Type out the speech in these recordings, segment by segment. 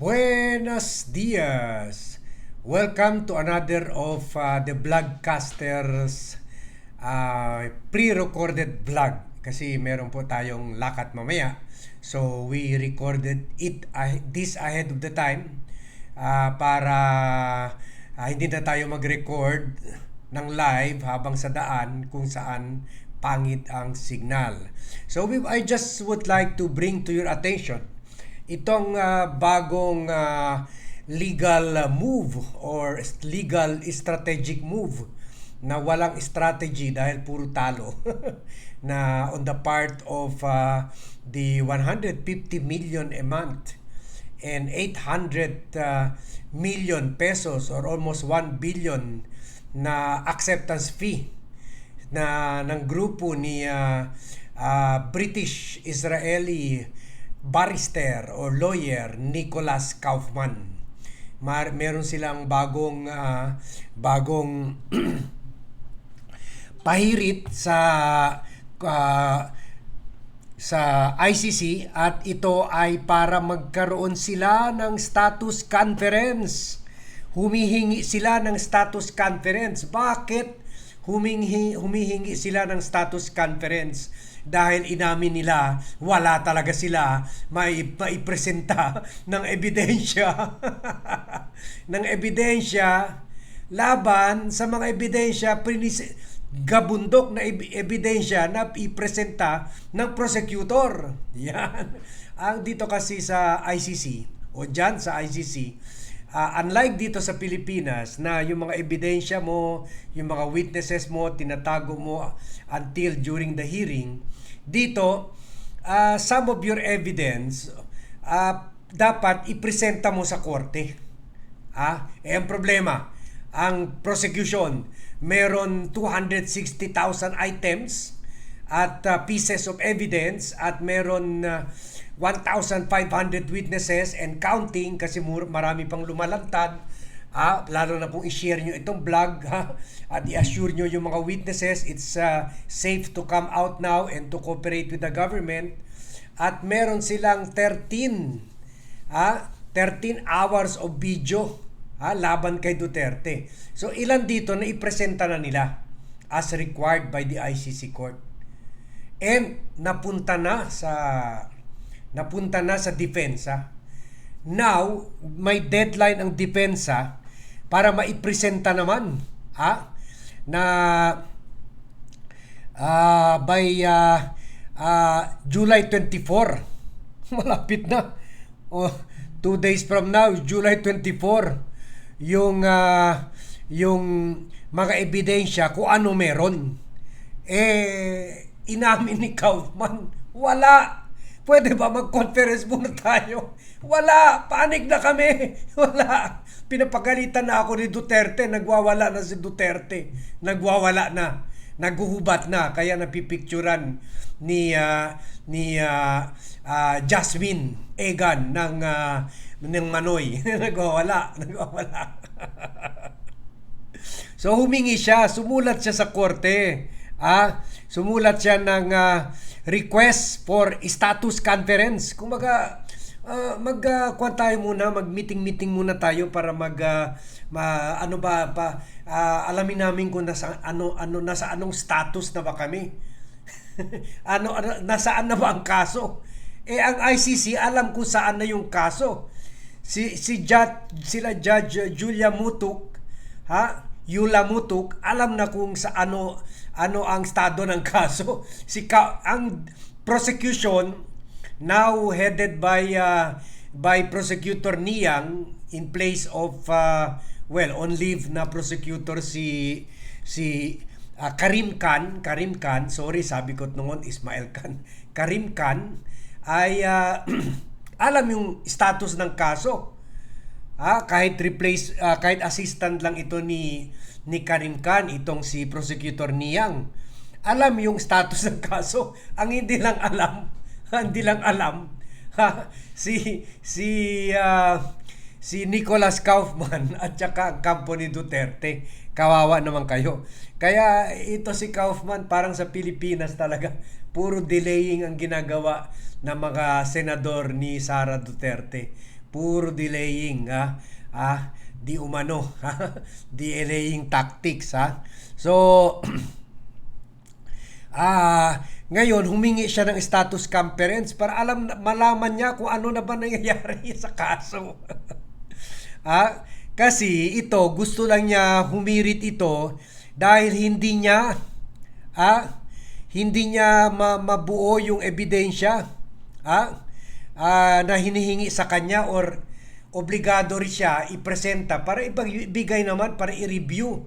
Buenos dias! Welcome to another of uh, the Vlogcasters uh, pre-recorded vlog kasi meron po tayong lakat mamaya. So we recorded it uh, this ahead of the time uh, para uh, hindi na tayo mag-record ng live habang sa daan kung saan pangit ang signal. So we, I just would like to bring to your attention itong uh, bagong uh, legal move or legal strategic move na walang strategy dahil puro talo na on the part of uh, the 150 million a month and 800 uh, million pesos or almost 1 billion na acceptance fee na ng grupo ni uh, uh, British Israeli barrister or lawyer Nicholas Kaufman. Mar meron silang bagong uh, bagong pahirit sa uh, sa ICC at ito ay para magkaroon sila ng status conference. Humihingi sila ng status conference. Bakit humingi, humihingi sila ng status conference? Dahil inamin nila wala talaga sila may maipresenta ng ebidensya ng ebidensya laban sa mga ebidensya prinis gabundok na ebidensya na ipresenta ng prosecutor. Yan. Ang dito kasi sa ICC o dyan sa ICC, uh, unlike dito sa Pilipinas na yung mga ebidensya mo, yung mga witnesses mo, tinatago mo until during the hearing, dito, uh, some of your evidence uh, dapat ipresenta mo sa korte. Ah, eh ang problema, ang prosecution meron 260,000 items at uh, pieces of evidence at meron uh, 1,500 witnesses and counting kasi marami pang lumalantad Ah, lalo na kung i-share nyo itong vlog ha, at i-assure nyo yung mga witnesses it's uh, safe to come out now and to cooperate with the government. At meron silang 13 ah, 13 hours of video ah, laban kay Duterte. So ilan dito na ipresenta na nila as required by the ICC court. And napunta na sa napunta na sa depensa. Now, may deadline ang depensa para maipresenta naman ha? Na uh, by uh, uh, July 24 malapit na. Oh, two days from now July 24 yung uh, yung mga ebidensya kung ano meron. Eh inamin ni Kaufman wala pwede ba mag-conference muna tayo? Wala. Panig na kami. Wala. Pinapagalitan na ako ni Duterte, nagwawala na si Duterte, nagwawala na, naguhubat na, kaya napipicturan ni uh, ni uh, uh, Jasmine Egan ng uh, ng Manoy, nagwawala, nagwawala. so humingi siya, sumulat siya sa korte, ah, sumulat siya ng uh, request for status conference. Kumaga, uh, mag uh, tayo muna, mag-meeting-meeting muna tayo para mag uh, ma, ano ba pa uh, alamin namin kung nasa ano ano nasa anong status na ba kami. ano, ano nasaan na ba ang kaso? Eh ang ICC alam kung saan na yung kaso. Si si judge, sila Judge Julia Mutuk, ha? Yula Mutuk, alam na kung sa ano ano ang estado ng kaso. Si ka, ang prosecution now headed by uh, by prosecutor Niang in place of uh, well on leave na prosecutor si si uh, Karim Khan. Karim Khan sorry sabi ko noon Ismail Khan. Karim Khan ay uh, alam yung status ng kaso ah, kahit replace uh, kahit assistant lang ito ni ni Karim Khan itong si prosecutor Niang alam yung status ng kaso ang hindi lang alam hindi lang alam ha, si si uh, si Nicholas Kaufman at saka ang kampo ni Duterte. Kawawa naman kayo. Kaya ito si Kaufman parang sa Pilipinas talaga puro delaying ang ginagawa ng mga senador ni Sara Duterte. Puro delaying ha. Ah, di umano ha. delaying tactics ha. So ah ngayon humingi siya ng status conference para alam malaman niya kung ano na ba nangyayari sa kaso. ah, kasi ito gusto lang niya humirit ito dahil hindi niya ah, hindi niya ma- mabuo yung ebidensya ah, ah, na hinihingi sa kanya or obligado rin siya ipresenta para ibigay naman para i-review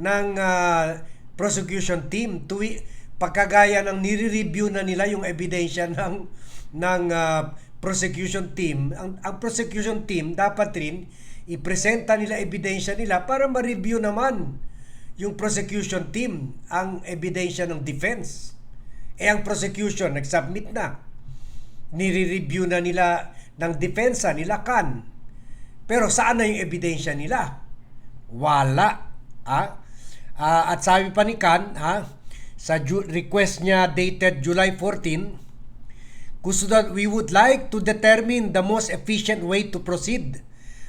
ng ah, prosecution team tuwi pagkagaya ng nire-review na nila yung ebidensya ng ng ah, prosecution team ang, ang prosecution team dapat rin ipresenta nila ebidensya nila para ma-review naman yung prosecution team ang ebidensya ng defense. Eh ang prosecution nag-submit na. Nire-review na nila ng depensa nila kan. Pero saan na yung ebidensya nila? Wala. Ah, Ah, at sabi pa ni Kan, ha, sa request niya dated July 14, gusto daw, we would like to determine the most efficient way to proceed.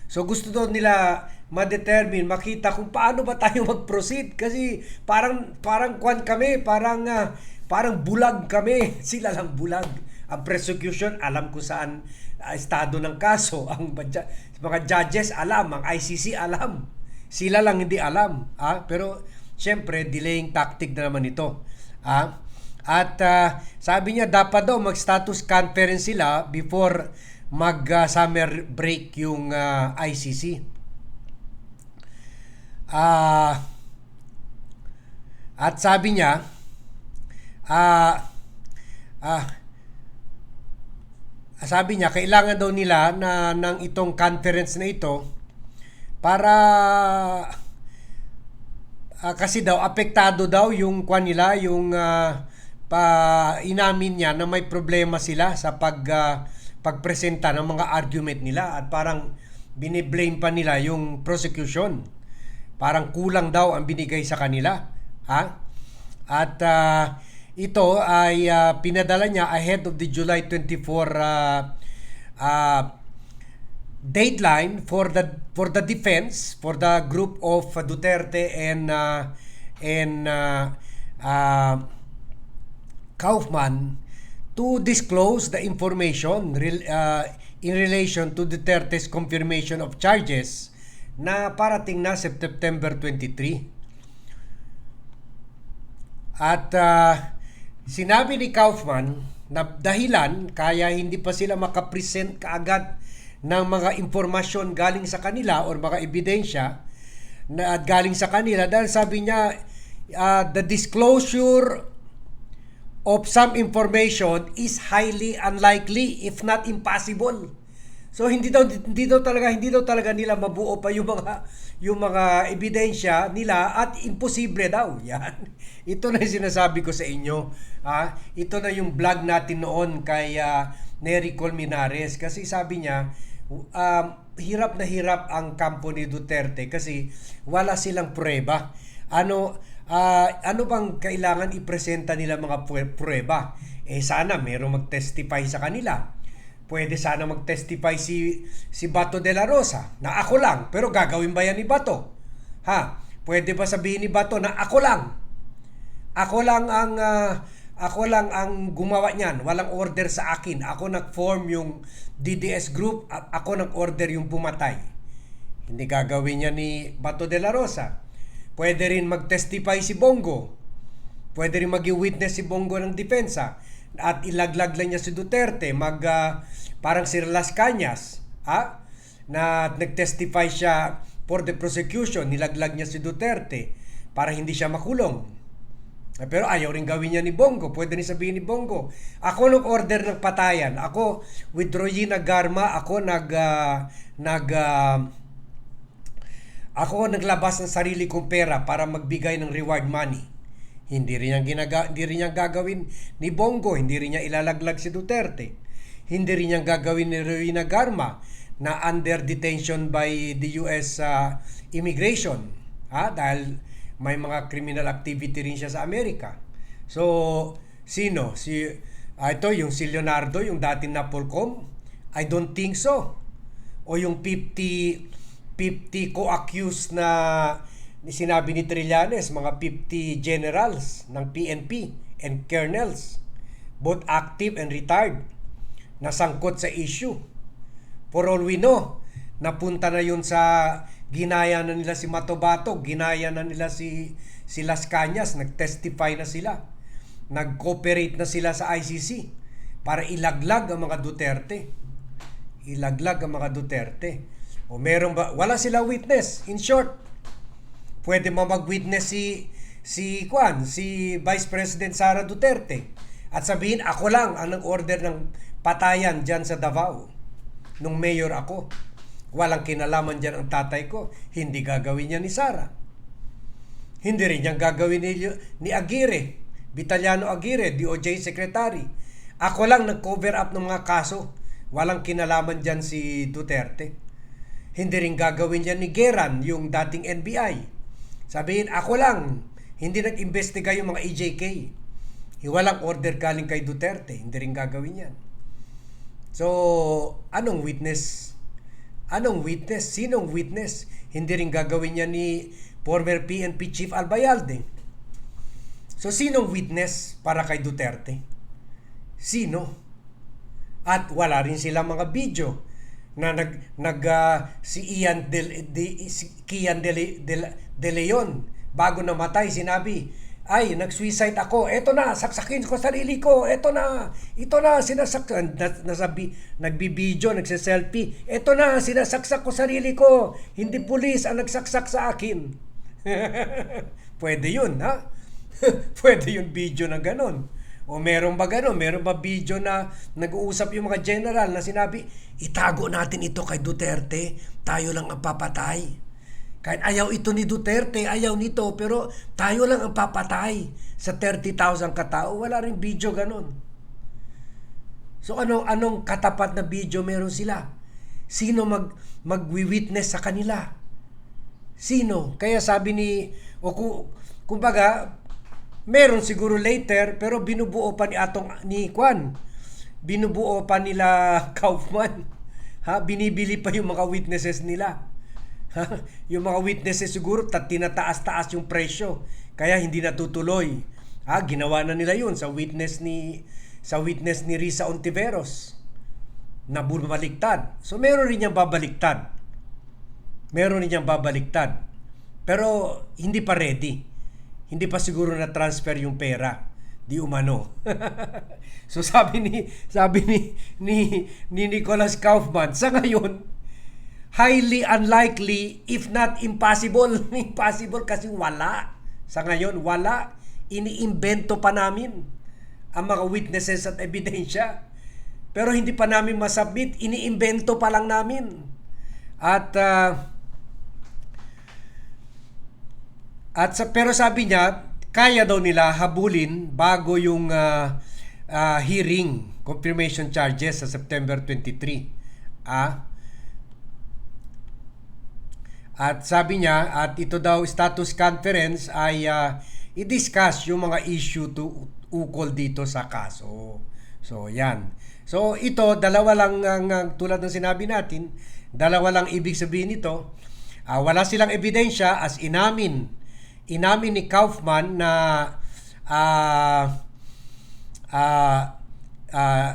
So gusto daw nila ma-determine, makita kung paano ba tayo mag-proceed kasi parang parang kwan kami, parang ah, parang bulag kami. Sila lang bulag. Ang prosecution alam kung saan ah, estado ng kaso. Ang mga judges alam, ang ICC alam. Sila lang hindi alam. Ah? Pero syempre, delaying tactic na naman ito. Ah? At ah, sabi niya dapat daw mag-status conference sila before mag-summer break yung ah, ICC. Ah at sabi niya ah ah sabi niya kailangan daw nila na ng itong conference na ito para ah, kasi daw apektado daw yung kwan nila yung ah, pa inamin niya na may problema sila sa pag ah, pagpresenta ng mga argument nila at parang biniblame pa nila yung prosecution. Parang kulang daw ang binigay sa kanila, ha? At ah, ito ay ah, pinadala niya ahead of the July 24 ah, ah, deadline for the for the defense for the group of Duterte and uh, and uh, uh, Kaufman to disclose the information uh, in relation to Duterte's confirmation of charges na parating na September 23. At uh, sinabi ni Kaufman na dahilan kaya hindi pa sila makapresent kaagad ng mga impormasyon galing sa kanila or mga ebidensya na at galing sa kanila dahil sabi niya uh, the disclosure of some information is highly unlikely if not impossible. So hindi daw hindi daw talaga hindi daw talaga nila mabuo pa yung mga yung mga ebidensya nila at imposible daw. Yan. Ito na yung sinasabi ko sa inyo. Ah, ito na yung vlog natin noon kay uh, Nery Colmenares kasi sabi niya um, hirap na hirap ang kampo ni Duterte kasi wala silang prueba. Ano ah, ano bang kailangan ipresenta nila mga prueba? Eh sana merong mag-testify sa kanila. Pwede sana mag-testify si si Bato de la Rosa na ako lang, pero gagawin ba yan ni Bato? Ha? Pwede ba sabihin ni Bato na ako lang? Ako lang ang ah, ako lang ang gumawa niyan. Walang order sa akin. Ako nag-form yung DDS group at ako nag-order yung pumatay. Hindi gagawin niya ni Bato de la Rosa. Pwede rin mag-testify si Bongo. Pwede rin maging witness si Bongo ng depensa. At ilaglag lang niya si Duterte. Mag, ah, parang si Las Cañas. Ha? Na nag-testify siya for the prosecution. Nilaglag niya si Duterte para hindi siya makulong. Eh, Pero ayaw rin gawin niya ni Bongo. Pwede rin sabihin ni Bongo. Ako nag-order ng patayan. Ako, with Royina Garma, ako nag... ah, nag ah, ako naglabas ng sarili kong pera para magbigay ng reward money. Hindi rin niya ginaga, hindi rin niya gagawin ni Bongo, hindi rin niya ilalaglag si Duterte. Hindi rin niya gagawin ni Rowena Garma na under detention by the US uh, immigration. Ha? Dahil may mga criminal activity rin siya sa Amerika. So, sino? Si, ah, ito, yung si Leonardo, yung dating Napolcom? I don't think so. o yung 50 50 co-accused na ni sinabi ni Trillanes, mga 50 generals ng PNP and colonels, both active and retired, na sangkot sa issue. For all we know, napunta na yun sa ginaya na nila si Matobato, ginaya na nila si, si Las Cañas, nag-testify na sila. Nag-cooperate na sila sa ICC para ilaglag ang mga Duterte. Ilaglag ang mga Duterte. O meron ba? Wala sila witness. In short, pwede mo mag-witness si si Kwan, si Vice President Sara Duterte at sabihin ako lang ang nag-order ng patayan diyan sa Davao nung mayor ako. Walang kinalaman diyan ang tatay ko. Hindi gagawin niya ni Sara. Hindi rin niyang gagawin ni, ni Aguirre, Vitaliano Aguirre, DOJ Secretary. Ako lang nag-cover up ng mga kaso. Walang kinalaman diyan si Duterte. Hindi rin gagawin yan ni Geran, yung dating NBI. Sabihin, ako lang, hindi nag-investiga yung mga EJK. Walang order galing kay Duterte. Hindi rin gagawin yan. So, anong witness? Anong witness? Sinong witness? Hindi rin gagawin yan ni former PNP Chief Albayalde. So, sinong witness para kay Duterte? Sino? At wala rin silang mga video na nag nag ah, si Ian de, de si Kian de, de, de Leon. Bago namatay sinabi ay nag-suicide ako. Eto na saksakin ko sarili ko. Eto na ito na sinasaksak na, nasabi nagbibideo nagse-selfie. Eto na sinasaksak ko sarili ko. Hindi pulis ang nagsaksak sa akin. Pwede yun ha? Pwede yun video na ganon o meron ba gano'n? Meron ba video na nag-uusap yung mga general na sinabi, itago natin ito kay Duterte, tayo lang ang papatay. Kahit ayaw ito ni Duterte, ayaw nito, pero tayo lang ang papatay sa 30,000 katao. Wala rin video gano'n. So ano anong katapat na video meron sila? Sino mag magwi-witness sa kanila? Sino? Kaya sabi ni o ku, kumbaga Meron siguro later pero binubuo pa ni atong ni Kwan. Binubuo pa nila Kaufman. Ha, binibili pa yung mga witnesses nila. Ha? Yung mga witnesses siguro tat tinataas-taas yung presyo kaya hindi natutuloy. Ha, ginawa na nila yun sa witness ni sa witness ni Risa Ontiveros na bumaliktad. So meron rin niyang babaliktad. Meron rin niyang babaliktad. Pero hindi pa ready hindi pa siguro na transfer yung pera di umano. so sabi ni sabi ni ni, ni Nicholas Kaufman sa ngayon highly unlikely if not impossible. impossible kasi wala. Sa ngayon wala. Iniimbento pa namin ang mga witnesses at ebidensya. Pero hindi pa namin masubmit, iniimbento pa lang namin. At uh, At sa, pero sabi niya, kaya daw nila habulin bago yung uh, uh, hearing, confirmation charges sa September 23. Ah, at sabi niya, at ito daw status conference ay uh, i-discuss yung mga issue to ukol dito sa kaso. So, yan. So, ito, dalawa lang ang, ang tulad ng sinabi natin, dalawa lang ibig sabihin nito. Uh, wala silang ebidensya as inamin inamin ni Kaufman na uh, uh, uh,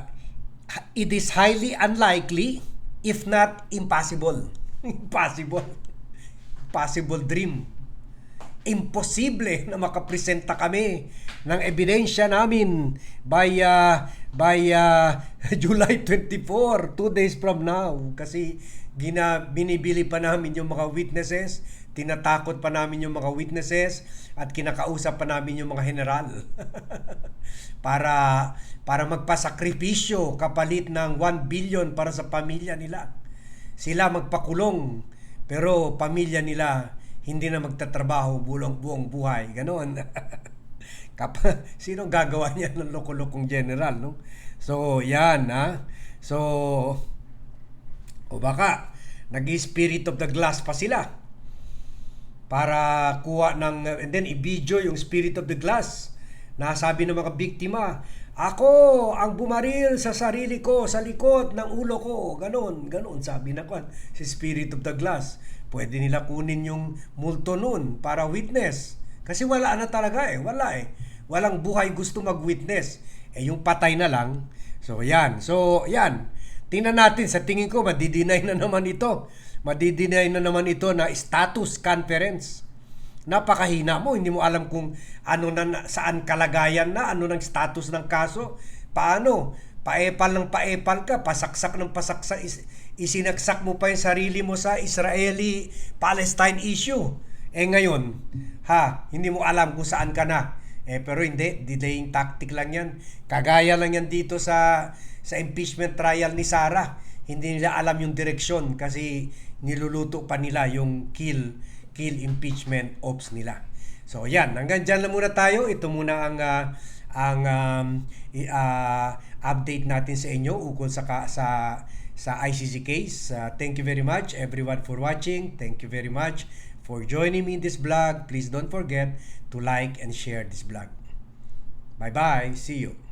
it is highly unlikely if not impossible. impossible. Possible dream. Imposible na makapresenta kami ng ebidensya namin by uh, by uh, July 24, two days from now. Kasi gina, binibili pa namin yung mga witnesses Tinatakot pa namin yung mga witnesses at kinakausap pa namin yung mga general. para para magpasakripisyo kapalit ng 1 billion para sa pamilya nila. Sila magpakulong pero pamilya nila hindi na magtatrabaho bulong buong buhay. Ganon. Kapa, sino gagawa niya ng loko-lokong general, no? So, yan, ha? So, o baka, nag-spirit of the glass pa sila para kuha ng and then i-video yung spirit of the glass na sabi ng mga biktima Ako ang bumaril sa sarili ko, sa likod ng ulo ko. Ganon, ganon. Sabi na kwan, si Spirit of the Glass. Pwede nila kunin yung multo nun para witness. Kasi wala na talaga eh. Wala eh. Walang buhay gusto mag-witness. Eh yung patay na lang. So yan. So yan. Tingnan natin. Sa tingin ko, madidinay na naman ito. Madidinay na naman ito na status conference napakahina mo, hindi mo alam kung ano na saan kalagayan na, ano ng status ng kaso, paano, paepal ng paepal ka, pasaksak ng pasaksak, is, isinaksak mo pa yung sarili mo sa Israeli-Palestine issue. Eh ngayon, ha, hindi mo alam kung saan ka na. Eh pero hindi, delaying tactic lang yan. Kagaya lang yan dito sa sa impeachment trial ni Sarah. Hindi nila alam yung direksyon kasi niluluto pa nila yung kill kill impeachment ops nila. So yan, hanggang dyan lang muna tayo. Ito muna ang ah, ang um, ah, update natin sa inyo ukol sa sa sa ICC case. Ah, thank you very much everyone for watching. Thank you very much for joining me in this vlog. Please don't forget to like and share this vlog. Bye-bye. See you.